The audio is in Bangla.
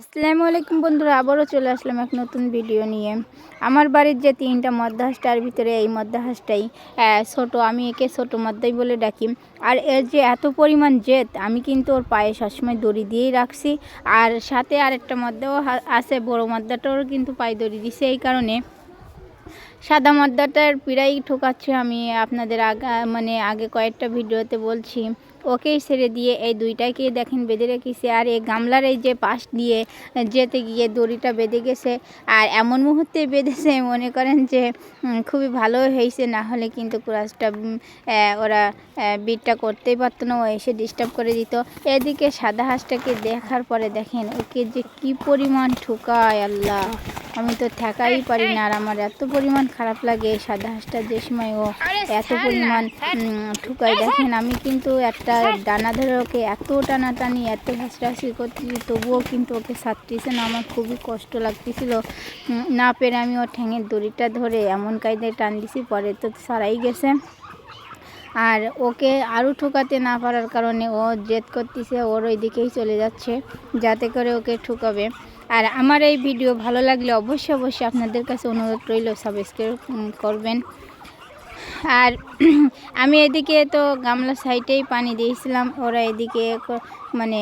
আসসালামু আলাইকুম বন্ধুরা আবারও চলে আসলাম এক নতুন ভিডিও নিয়ে। আমার বাড়ির যে তিনটা মদ্দা হাঁস তার ভিতরে এই মদ্দা হাঁসটাই আহ, ছোট আমি একে ছোট মদ্দাই বলে ডাকি। আর এর যে এত পরিমাণ জেদ আমি কিন্তু ওর পায়ে সবসময় দড়ি দিয়েই রাখছি। আর সাথে আরেকটা মদ্দাও আছে বড় মদ্দাটারও কিন্তু পায়ে দড়ি দিছে এই কারণে। সাদা মদ্দাটার পিড়াই ঠোকাচ্ছে আমি আপনাদের আগা মানে আগে কয়েকটা ভিডিওতে বলছি। ওকেই ছেড়ে দিয়ে এই দুইটাকে দেখেন, বেঁধে রেখেছে। আর এই গামলার এই যে পাশ দিয়ে যেতে গিয়ে দড়িটা বেঁধে গেছে। আর এমন মুহূর্তে বেঁধেছে, মনে করেন যে খুবই ভালো হয়েছে। না হলে কিন্তু কুরাসটা ওরা বিটটা করতেই পারতো না। ও এসে ডিস্টার্ব করে দিত। এদিকে সাদা হাঁসটাকে দেখার পরে দেখেন, ওকে যে কি পরিমাণ ঠুকায়, আল্লাহ! আমি তো ঠেকাই পারি না আর আমার এত পরিমাণ খারাপ লাগে সাদা হাঁসটা যে সময় ও এত পরিমাণ ঠুকায়। দেখেন আমি কিন্তু একটা ডানা ধরে ওকে এত টানাটানি এত হাসি করতেছি তবুও কিন্তু ওকে ছাড়তেছে না। আমার খুবই কষ্ট লাগতেছিল। না পেরে আমি ওর ঠ্যাঙের দড়িটা ধরে এমন কায়দায় টান দিছি পরে তো সারাই গেছে। আর ওকে আরও ঠোকাতে না পারার কারণে ও জেদ করতেছে ওর ওই দিকেই চলে যাচ্ছে যাতে করে ওকে ঠুকাবে। আর আমার এই ভিডিও ভালো লাগলে অবশ্যই অবশ্যই আপনাদের কাছে অনুরোধ রইল সাবস্ক্রাইব করবেন। আর আমি এদিকে তো গামলা সাইটেই পানি দিয়েছিলাম, ওরা এদিকে মানে